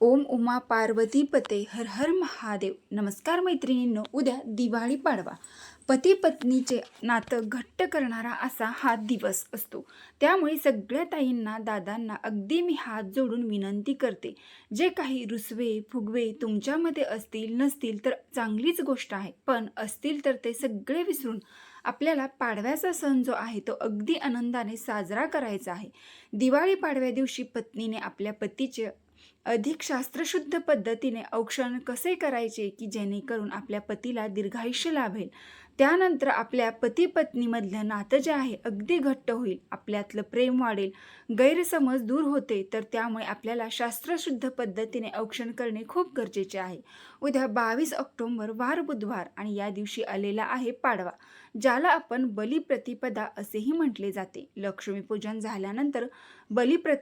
ओम उमा पार्वती पते हर हर महादेव. नमस्कार मैत्रिणींनो उद्या दिवाळी पाडवा. पती पत्नीचे नातं घट्ट करणारा असा हा दिवस असतो. त्यामुळे सगळ्या ताईंना दादांना अगदी मी हात जोडून विनंती करते. जे काही रुसवे फुगवे तुमच्यामध्ये असतील नसतील तर चांगलीच गोष्ट आहे. पण असतील तर ते सगळे विसरून आपल्याला पाडव्याचा सण जो आहे तो अगदी आनंदाने साजरा करायचा आहे. दिवाळी पाडव्या दिवशी पत्नीने आपल्या पतीचे अधिक शास्त्रशुद्ध पद्धतीने औक्षण कसे करायचे की जेणेकरून आपल्या पतीला दीर्घायुष्य लाभेल? त्यानंतर आपल्या पती पत्नीमधलं नातं जे आहे अगदी घट्ट होईल आपल्यातलं प्रेम वाढेल गैरसमज दूर होते तर त्यामुळे आपल्याला शास्त्रशुद्ध पद्धतीने औक्षण करणे खूप गरजेचे आहे. उद्या बावीस ऑक्टोंबर वार बुधवार आणि या दिवशी आलेला आहे पाडवा ज्याला आपण बलिप्रतिपदा असेही म्हटले जाते. लक्ष्मीपूजन झाल्यानंतर बलिप्र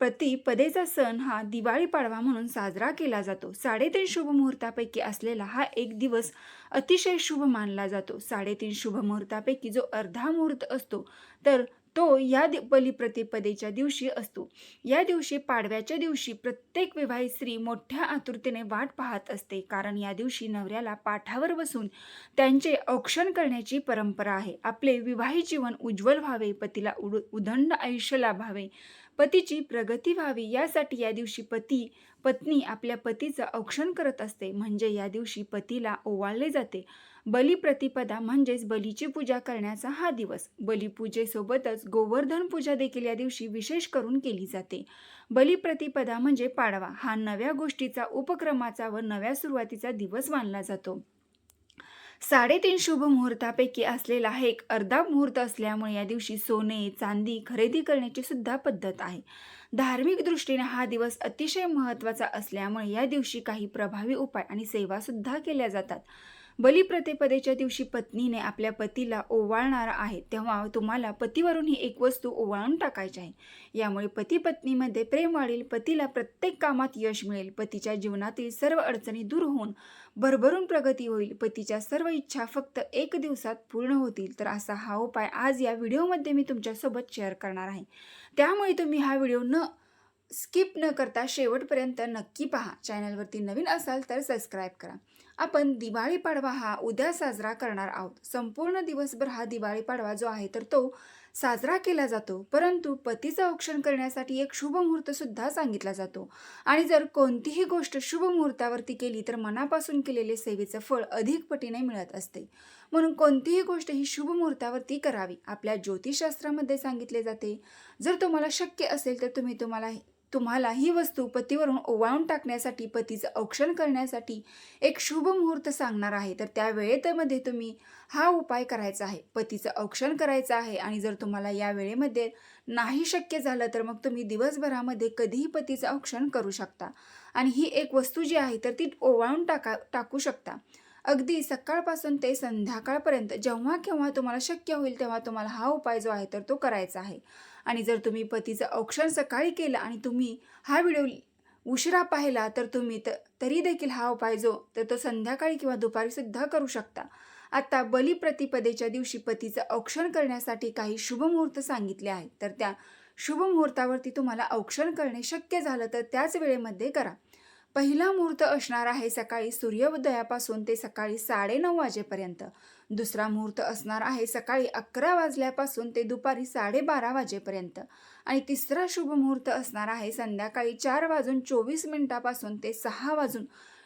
प्रतिपदेचा सण हा दिवाळी पाडवा म्हणून साजरा केला जातो. साडेतीन शुभ मुहूर्तापैकी असलेला हा एक दिवस अतिशय शुभ मानला जातो. साडेतीन शुभ मुहूर्तापैकी जो अर्धा मुहूर्त असतो तर तो या दि बलिप्रतिपदेच्या दिवशी असतो. या दिवशी पाडव्याच्या दिवशी प्रत्येक विवाहित स्त्री मोठ्या आतुरतेने वाट पाहत असते कारण या दिवशी नवऱ्याला पाठावर बसून त्यांचे औक्षण करण्याची परंपरा आहे. आपले विवाहित जीवन उज्ज्वल व्हावे पतीला उड उदंड आयुष्य लाभावे पतीची प्रगती व्हावी यासाठी या दिवशी पती पत्नी आपल्या पतीचं औक्षण करत असते. म्हणजे या दिवशी पतीला ओवाळले जाते. बलिप्रतिपदा म्हणजेच बलीची पूजा करण्याचा हा दिवस. बलिपूजेसोबतच गोवर्धन पूजा देखील या दिवशी विशेष करून केली जाते. बलिप्रतिपदा म्हणजे पाडवा. हा नव्या गोष्टीचा उपक्रमाचा व नव्या सुरुवातीचा दिवस मानला जातो. साडेतीन शुभ मुहूर्तापैकी असलेला हा एक अर्धा मुहूर्त असल्यामुळे या दिवशी सोने चांदी खरेदी करण्याची सुद्धा पद्धत आहे. धार्मिक दृष्टीने हा दिवस अतिशय महत्त्वाचा असल्यामुळे या दिवशी काही प्रभावी उपाय आणि सेवा सुद्धा केल्या जातात. बलिप्रतिपदेच्या दिवशी पत्नीने आपल्या पतीला ओवाळणार आहे तेव्हा तुम्हाला पतीवरून ही एक वस्तू ओवाळून टाकायची आहे. यामुळे पती पत्नीमध्ये प्रेम वाढेल पतीला प्रत्येक कामात यश मिळेल पतीच्या जीवनातील सर्व अडचणी दूर होऊन भरभरून प्रगती होईल पतीच्या सर्व इच्छा फक्त एक दिवसात पूर्ण होतील. तर असा हा उपाय आज या व्हिडिओमध्ये मी तुमच्यासोबत शेअर करणार आहे. त्यामुळे तुम्ही हा व्हिडिओ न स्किप न करता शेवटपर्यंत नक्की पहा. चॅनलवरती नवीन असाल तर सबस्क्राईब करा. आपण दिवाळी पाडवा हा उद्या साजरा करणार आहोत. संपूर्ण दिवसभर हा दिवाळी पाडवा जो आहे तर तो साजरा केला जातो. परंतु पतीचं औक्षण करण्यासाठी एक शुभ मुहूर्त सुद्धा सांगितला जातो. आणि जर कोणतीही गोष्ट शुभ मुहूर्तावरती केली तर मनापासून केलेले सेवेचं फळ अधिक पटीने मिळत असते. म्हणून कोणतीही गोष्ट ही शुभ मुहूर्तावरती करावी आपल्या ज्योतिषशास्त्रामध्ये सांगितले जाते. जर तुम्हाला शक्य असेल तर तुम्ही तुम्हाला तुम्हाला ही वस्तू पतीवरून ओवाळून टाकण्यासाठी पतीचं औक्षण करण्यासाठी एक शुभ मुहूर्त सांगणार आहे. तर त्या वेळेमध्ये तुम्ही हा उपाय करायचा आहे. पतीचं औक्षण करायचं आहे आणि जर तुम्हाला या वेळेमध्ये नाही शक्य झालं तर मग तुम्ही दिवसभरामध्ये कधीही पतीचं औक्षण करू शकता. आणि ही एक वस्तू जी आहे तर ती ओवाळून टाका टाकू शकता. अगदी सकाळपासून ते संध्याकाळपर्यंत जेव्हा केव्हा तुम्हाला शक्य होईल तेव्हा तुम्हाला हा उपाय जो आहे तर तो करायचा आहे. आणि जर तुम्ही पतीचं औक्षण सकाळी केलं आणि तुम्ही हा व्हिडिओ उशिरा पाहिला तर तुम्ही त तरी देखील हा उपाय जो तर तो संध्याकाळी किंवा दुपारी सुद्धा करू शकता. आता बलिप्रतिपदेच्या दिवशी पतीचं औक्षण करण्यासाठी काही शुभ मुहूर्त सांगितले आहेत. तर त्या शुभ मुहूर्तावरती तुम्हाला औक्षण करणे शक्य झालं तर त्याच वेळेमध्ये करा. पहिला मुहूर्त असणार आहे सकाळी सूर्योदयापासून ते सकाळी साडेनऊ वाजेपर्यंत. दुसरा मुहूर्त असणार आहे सकाळी अकरा वाजल्यापासून ते दुपारी साडेबारा वाजेपर्यंत. आणि तिसरा शुभ मुहूर्त असणार आहे संध्याकाळी चार वाजून चोवीस मिनिटापासून ते सहा वाजून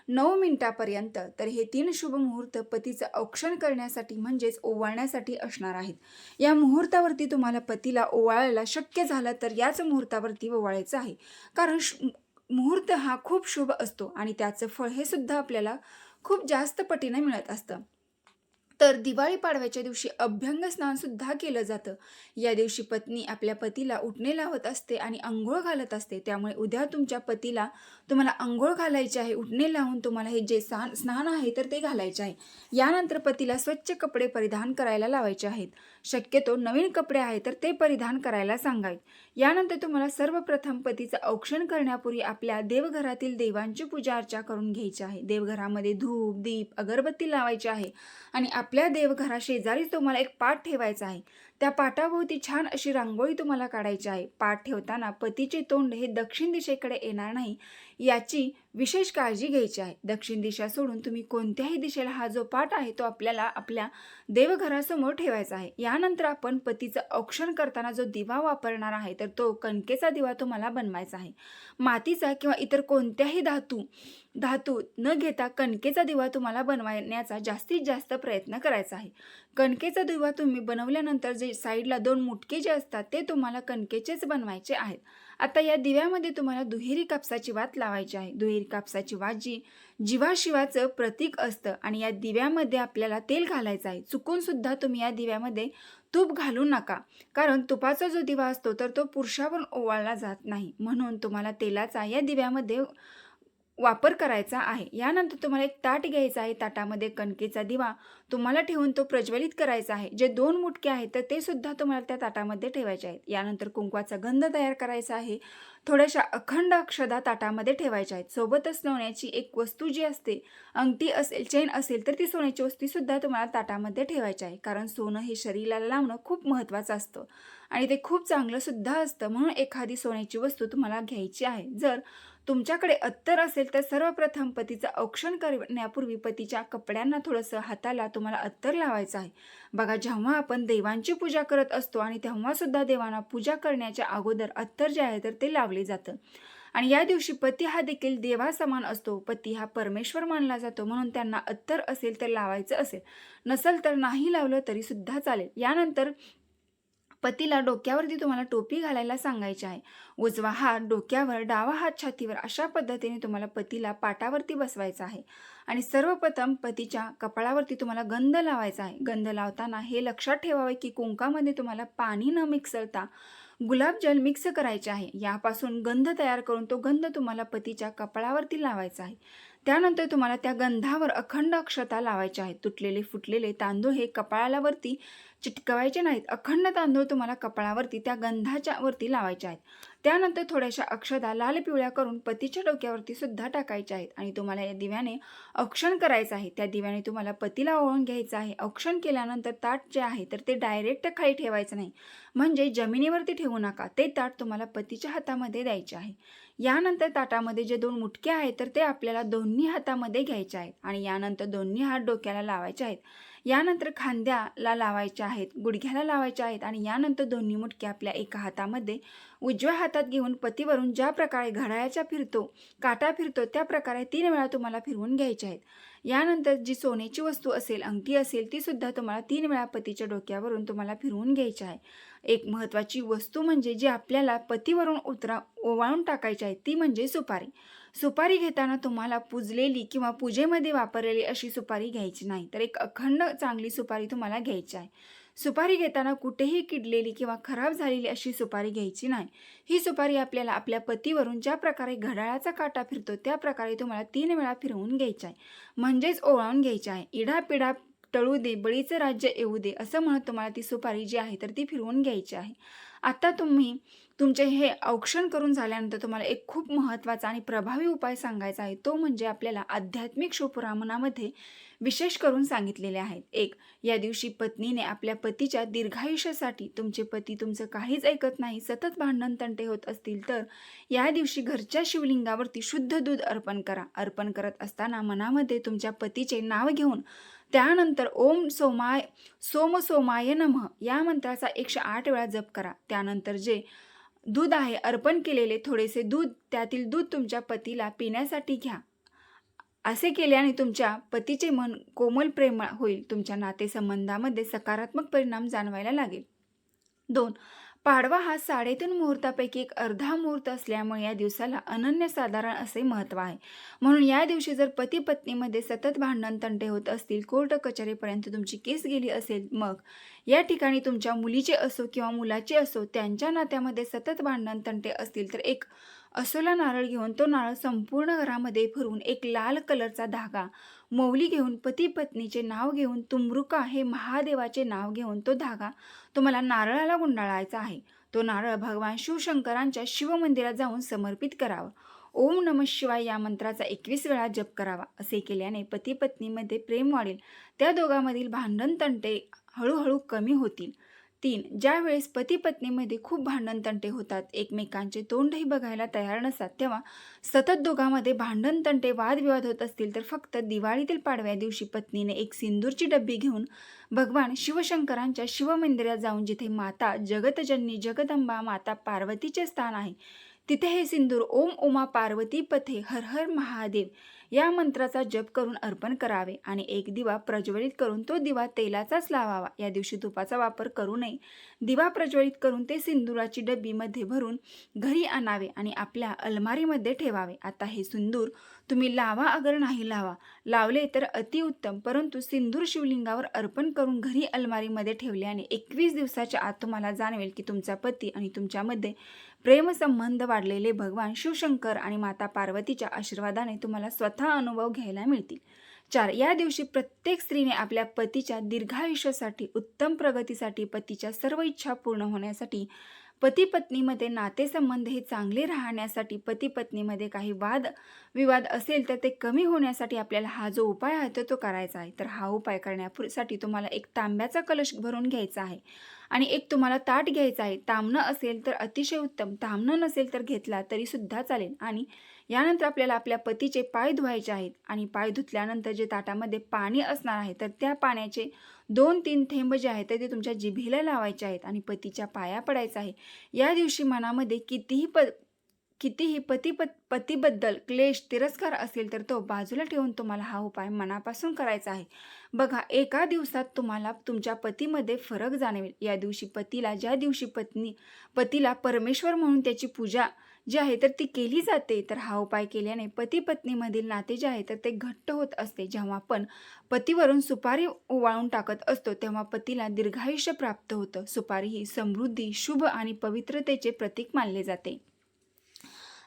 नऊ मिनिटापर्यंत. तर हे तीन शुभ मुहूर्त पतीचं औक्षण करण्यासाठी म्हणजेच ओवाळण्यासाठी असणार आहेत. या मुहूर्तावरती तुम्हाला पतीला ओवाळायला शक्य झालं तर याच मुहूर्तावरती ओवाळायचं आहे. कारण मुहूर्त हा खूप शुभ असतो आणि त्याचं फळ हे सुद्धा आपल्याला खूप जास्त पटीने मिळत असतं. तर दिवाळी पाडव्याच्या दिवशी अभ्यंग स्नान सुद्धा केलं जातं. या दिवशी पत्नी आपल्या पतीला उठणे लावत असते आणि आंघोळ घालत असते. त्यामुळे उद्या तुमच्या पतीला तुम्हाला आंघोळ घालायचे आहे उठणे लावून तुम्हाला हे जे स्नान स्नान आहे तर ते घालायचे आहे. यानंतर पतीला स्वच्छ कपडे परिधान करायला लावायचे आहेत. शक्यतो नवीन कपडे आहेत तर ते परिधान करायला सांगावेत यानंतर तुम्हाला सर्वप्रथम पतीचं औक्षण करण्यापूर्वी आपल्या देवघरातील देवांची पूजा अर्चा करून घ्यायची आहे. देवघरामध्ये धूप दीप अगरबत्ती लावायची आहे आणि आपल्या देवघरा शेजारीच तुम्हाला एक पाठ ठेवायचा आहे. त्या पाटाभोवती छान अशी रांगोळी तुम्हाला काढायची आहे. पाठ ठेवताना पतीचे तोंड हे दक्षिण दिशेकडे येणार नाही. याची विशेष काळजी घ्यायची आहे. दक्षिण दिशा सोडून तुम्ही कोणत्याही दिशेला हा जो पाठ आहे तो आपल्याला आपल्या देवघरासमोर ठेवायचा आहे. यानंतर आपण पतीचं औक्षण करताना जो दिवा वापरणार आहे तर तो कणकेचा दिवा तुम्हाला बनवायचा आहे. मातीचा किंवा इतर कोणत्याही धातू धातू न घेता कणकेचा दिवा तुम्हाला बनवण्याचा जास्तीत जास्त प्रयत्न करायचा आहे. कणकेचा दिवा तुम्ही बनवल्यानंतर जे साईडला दोन मुटके जे असतात ते तुम्हाला कणकेचेच बनवायचे आहेत. आता या दिव्यामध्ये तुम्हाला दुहेरी कापसाची वात लावायची आहे. दुहेरी कापसाची वात जी जीवाशिवाचं प्रतीक असतं आणि या दिव्यामध्ये आपल्याला तेल घालायचं आहे. चुकून सुद्धा तुम्ही या दिव्यामध्ये तूप घालू नका. कारण तुपाचा जो दिवा असतो तर तो पुरुषावरून ओवाळला जात नाही. म्हणून तुम्हाला तेलाचा या दिव्यामध्ये वापर करायचा आहे. यानंतर तुम्हाला एक ताट घ्यायचा आहे. ताटामध्ये कणकेचा दिवा तुम्हाला ठेवून तो प्रज्वलित करायचा आहे. जे दोन मुटके आहेत तर ते सुद्धा तुम्हाला त्या ताटामध्ये ठेवायचे आहेत. यानंतर कुंकवाचा गंध तयार करायचा आहे. थोड्याशा अखंड अक्षदा ताटामध्ये ठेवायच्या आहेत. सोबतच सोन्याची एक वस्तू जी असते अंगठी असेल चेन असेल तर ती सोन्याची वस्तूसुद्धा तुम्हाला ताटामध्ये ठेवायची आहे. कारण सोनं हे शरीराला लावणं खूप महत्त्वाचं असतं आणि ते खूप चांगलं सुद्धा असतं. म्हणून एखादी सोन्याची वस्तू तुम्हाला घ्यायची आहे. जर तुमच्याकडे अत्तर असेल तर सर्वप्रथम पतीचं औक्षण करण्यापूर्वी पतीच्या कपड्यांना थोडंसं हाताला तुम्हाला अत्तर लावायचं आहे. बघा जेव्हा आपण देवांची पूजा करत असतो आणि तेव्हासुद्धा देवांना पूजा करण्याच्या अगोदर अत्तर जे आहे तर ते लावले जातं. आणि या दिवशी पती हा देखील देवासमान असतो. पती हा परमेश्वर मानला जातो. म्हणून त्यांना अत्तर असेल तर लावायचं असेल. नसेल तर नाही लावलं तरी सुद्धा चालेल. यानंतर पतीला डोक्यावरती तुम्हाला टोपी घालायला सांगायची आहे. उजवा हात डोक्यावर डावा हात छातीवर अशा पद्धतीने तुम्हाला पतीला पाटावरती बसवायचा आहे. आणि सर्वप्रथम पतीच्या कपाळावरती तुम्हाला गंध लावायचा आहे. गंध लावताना हे लक्षात ठेवावे की कुंकामध्ये तुम्हाला पाणी न मिक्सळता गुलाबजल मिक्स करायचे आहे. यापासून गंध तयार करून तो गंध तुम्हाला पतीच्या कपाळावरती लावायचा आहे. त्यानंतर तुम्हाला त्या गंधावर अखंड अक्षता लावायच्या आहेत. तुटलेले फुटलेले तांदूळ हे कपाळालावरती चिटकवायचे नाहीत. अखंड तांदूळ तुम्हाला कपाळावरती त्या गंधाच्या वरती लावायचे आहेत. त्यानंतर थोड्याशा अक्षदा लाल पिवळ्या करून पतीच्या डोक्यावरती सुद्धा टाकायच्या आहेत आणि तुम्हाला या दिव्याने औक्षण करायचं आहे. त्या दिव्याने तुम्हाला पतीला ओळून घ्यायचं आहे. औक्षण केल्यानंतर ताट जे आहे तर ते डायरेक्ट खाली ठेवायचं नाही. म्हणजे जमिनीवरती ठेवू नका. ते ताट तुम्हाला पतीच्या हातामध्ये द्यायचे आहे. यानंतर ताटामध्ये जे दोन मुटके आहेत तर ते आपल्याला दोन्ही हातामध्ये घ्यायचे आहेत आणि यानंतर दोन्ही हात डोक्याला लावायचे आहेत. यानंतर खांद्याला लावायच्या आहेत गुडघ्याला लावायच्या आहेत आणि यानंतर दोन्ही मुटके आपल्या एका हातामध्ये उजव्या हातात घेऊन पतीवरून ज्या प्रकारे घड्याळाच्या फिरतो काटा फिरतो त्या प्रकारे तीन वेळा तुम्हाला फिरवून घ्यायच्या आहेत. यानंतर जी सोन्याची वस्तू असेल अंगठी असेल ती सुद्धा तुम्हाला तीन वेळा पतीच्या डोक्यावरून तुम्हाला फिरवून घ्यायची आहे. एक महत्त्वाची वस्तू म्हणजे जी आपल्याला पतीवरून उतरा ओवाळून टाकायची आहे ती म्हणजे सुपारी. सुपारी घेताना तुम्हाला पुजलेली किंवा पूजेमध्ये वापरलेली अशी सुपारी घ्यायची नाही. तर एक अखंड चांगली सुपारी तुम्हाला घ्यायची आहे. सुपारी घेताना कुठेही किडलेली किंवा खराब झालेली अशी सुपारी घ्यायची नाही. ही सुपारी आपल्याला आपल्या पतीवरून ज्या प्रकारे घड्याळाचा काटा फिरतो त्या प्रकारे तुम्हाला तीन वेळा फिरवून घ्यायचा आहे. म्हणजेच ओवाळून घ्यायची आहे. इडापिडा टळू दे बळीचं राज्य येऊ दे असं म्हणत तुम्हाला ती सुपारी जी आहे तर ती फिरवून घ्यायची आहे. आता तुम्ही तुमचे हे औक्षण करून झाल्यानंतर तुम्हाला एक खूप महत्त्वाचा आणि प्रभावी उपाय सांगायचा आहे. तो म्हणजे आपल्याला आध्यात्मिक शुभरामनामध्ये विशेष करून सांगितलेले आहेत. एक या दिवशी पत्नीने आपल्या पतीच्या दीर्घायुष्यासाठी तुमचे पती तुमचं काहीच ऐकत नाही सतत भांडण तंटे होत असतील तर या दिवशी घरच्या शिवलिंगावरती शुद्ध दूध अर्पण करा. अर्पण करत असताना मनामध्ये तुमच्या पतीचे नाव घेऊन त्यानंतर ओम सोमाय सोम सोमाय नमः या मंत्राचा एकशे आठ वेळा जप करा. त्यानंतर जे दूध आहे अर्पण केलेले थोडेसे दूध त्यातील दूध तुमच्या पतीला पिण्यासाठी घ्या. असे केल्याने तुमच्या पतीचे मन कोमल प्रेम होईल. तुमच्या नातेसंबंधामध्ये सकारात्मक परिणाम जाणवायला लागेल. दोन पाडवा हा साडेतीन मुहूर्तापैकी एक अर्धा मुहूर्त असल्यामुळे या दिवसाला अनन्यसाधारण असे महत्त्व आहे. म्हणून या दिवशी जर पती पत्नीमध्ये सतत भांडण तंटे होत असतील कोर्ट कचेरीपर्यंत तुमची केस गेली असेल मग या ठिकाणी तुमच्या मुलीचे असो किंवा मुलाचे असो त्यांच्या नात्यामध्ये सतत भांडण तंटे असतील तर एक असोला नारळ घेऊन तो नारळ संपूर्ण घरामध्ये फिरून एक लाल कलरचा धागा मौली घेऊन पती पत्नीचे नाव घेऊन तुमरुका हे महादेवाचे नाव घेऊन तो धागा तुम्हाला नारळाला गुंडाळायचा आहे. तो नारळ भगवान शिवशंकरांच्या शिवमंदिरात जाऊन समर्पित करावा. ओम नम शिवाय या मंत्राचा एकवीस वेळा जप करावा असे केल्याने पती पत्नीमध्ये प्रेम वाढेल. त्या दोघांमधील भांडण तंटे हळूहळू कमी होतील. तीन ज्यावेळेस पती पत्नीमध्ये खूप भांडण तंटे होतात एकमेकांचे तोंडही बघायला तयार नसतात तेव्हा सतत दोघांमध्ये भांडण तंटे वादविवाद होत असतील तर फक्त दिवाळीतील पाडव्या दिवशी पत्नीने एक सिंदूरची डब्बी घेऊन भगवान शिवशंकरांच्या शिवमंदिरात जाऊन जिथे माता जगतजननी जगदंबा माता पार्वतीचे स्थान आहे तिथे हे सिंदूर ओम उमा पार्वती पथे हर हर महादेव या मंत्राचा जप करून अर्पण करावे आणि एक दिवा प्रज्वलित करून तो दिवा तेलाचाच लावावा. या दिवशी तुपाचा वापर करू नये. दिवा प्रज्वलित करून ते सिंदुराची डब्बीमध्ये भरून घरी आणावे आणि आपल्या अलमारीमध्ये ठेवावे. आता हे सिंदूर तुम्ही लावा अगर नाही लावा. लावले तर अतिउत्तम परंतु सिंदूर शिवलिंगावर अर्पण करून घरी अलमारीमध्ये ठेवल्याने एकवीस दिवसाच्या आत तुम्हाला जाणवेल की तुमचा पती आणि तुमच्यामध्ये प्रेमसंबंध वाढलेले भगवान शिवशंकर आणि माता पार्वतीच्या आशीर्वादाने तुम्हाला स्वतः अनुभव घ्यायला मिळतील. चार या दिवशी प्रत्येक स्त्रीने आपल्या पतीच्या दीर्घायुष्यासाठी उत्तम प्रगतीसाठी पतीच्या सर्व इच्छा पूर्ण होण्यासाठी पती पत्नीमध्ये नातेसंबंध हे चांगले राहण्यासाठी पती पत्नीमध्ये काही वाद विवाद असेल तर ते कमी होण्यासाठी आपल्याला हा जो उपाय आहे तो तो करायचा आहे. तर हा उपाय करण्यासाठी तुम्हाला एक तांब्याचा कलश भरून घ्यायचा आहे. आणि एक तुम्हाला ताट घ्यायचं आहे. तांबणं असेल तर अतिशय उत्तम. तांबणं नसेल तर घेतला तरी सुद्धा चालेल. आणि यानंतर आपल्याला आपल्या पतीचे पाय धुवायचे आहेत. आणि पाय धुतल्यानंतर जे ताटामध्ये पाणी असणार आहे तर त्या पाण्याचे दोन तीन थेंब जे आहेत ते तुमच्या जिभेला लावायचे आहेत आणि पतीच्या पाया पडायचं आहे. या दिवशी मनामध्ये कितीही प कितीही पती पत पतीबद्दल क्लेश तिरस्कार असेल तर तो बाजूला ठेवून तुम्हाला हा उपाय मनापासून करायचा आहे. बघा एका दिवसात तुम्हाला तुमच्या पतीमध्ये फरक जाणवेल. या दिवशी पतीला ज्या दिवशी पत्नी पतीला परमेश्वर म्हणून त्याची पूजा जी आहे तर ती केली जाते. तर हा उपाय केल्याने पती पत्नीमधील नाते जे आहे तर ते घट्ट होत असते. जेव्हा आपण पतीवरून सुपारी ओवाळून टाकत असतो तेव्हा पतीला दीर्घायुष्य प्राप्त होतं. सुपारी ही समृद्धी शुभ आणि पवित्रतेचे प्रतीक मानले जाते.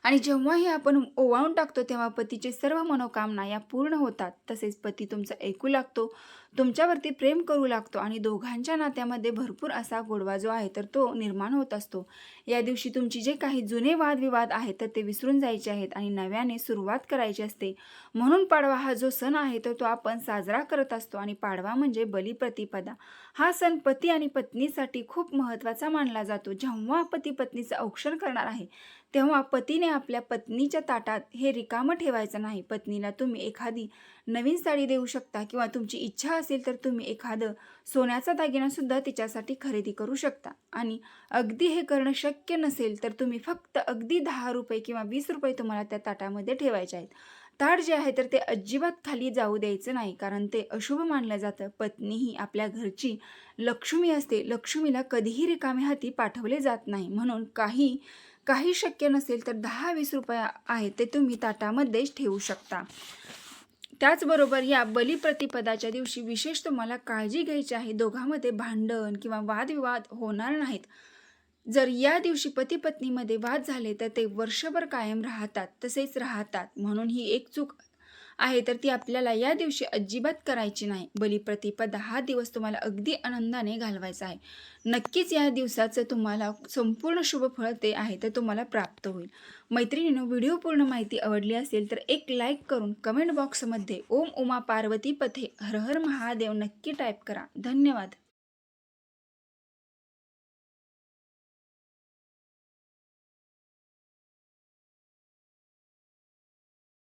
आणि जेव्हाही आपण ओवाळून टाकतो तेव्हा पतीचे सर्व मनोकामना या पूर्ण होतात. तसेच पती तुमचं ऐकू लागतो तुमच्यावरती प्रेम करू लागतो आणि दोघांच्या नात्यामध्ये भरपूर असा गोडवा जो आहे तर तो निर्माण होत असतो. या दिवशी तुमची जे काही जुने वादविवाद आहेत तर ते विसरून जायचे आहेत आणि नव्याने सुरुवात करायची असते. म्हणून पाडवा हा जो सण आहे तर तो आपण साजरा करत असतो आणि पाडवा म्हणजे बलिप्रतिपदा. हा सण पती आणि पत्नीसाठी खूप महत्त्वाचा मानला जातो. जेव्हा पती पत्नीचं औक्षण करणार आहे तेव्हा पतीने आपल्या पत्नीच्या ताटात हे रिकामं ठेवायचं नाही. पत्नीला तुम्ही एखादी नवीन साडी देऊ शकता किंवा तुमची इच्छा असेल तर तुम्ही एखादं सोन्याचा दागिनासुद्धा तिच्यासाठी खरेदी करू शकता. आणि अगदी हे करणं शक्य नसेल तर तुम्ही फक्त अगदी दहा रुपये किंवा वीस रुपये तुम्हाला त्या ताटामध्ये ठेवायचे आहेत. ताट जे आहे तर ते अजिबात खाली जाऊ द्यायचं नाही कारण ते अशुभ मानलं जातं. पत्नी ही आपल्या घरची लक्ष्मी असते. लक्ष्मीला कधीही रिकामे हाती पाठवले जात नाही. म्हणून काही काही शक्य नसेल तर दहा वीस रुपये आहेत ते तुम्ही ताटामध्येच ठेवू शकता. त्याचबरोबर या बलिप्रतिपदाच्या दिवशी विशेष तुम्हाला काळजी घ्यायची आहे. दोघांमध्ये भांडण किंवा वादविवाद होणार नाहीत. जर या दिवशी पती पत्नीमध्ये वाद झाले तर ते वर्षभर कायम राहतात तसेच राहतात. म्हणून ही एक चूक आहे तर ती आपल्याला या दिवशी अजिबात करायची नाही. बलिप्रतिपदा हा दिवस तुम्हाला अगदी आनंदाने घालवायचा आहे. नक्कीच या दिवसाचं तुम्हाला संपूर्ण शुभ फळ ते आहे तर तुम्हाला प्राप्त होईल. मैत्रिणीनं व्हिडिओ पूर्ण माहिती आवडली असेल तर एक लाईक करून कमेंट बॉक्समध्ये ओम उमा पार्वती पथे हर हर महादेव नक्की टाईप करा. धन्यवाद.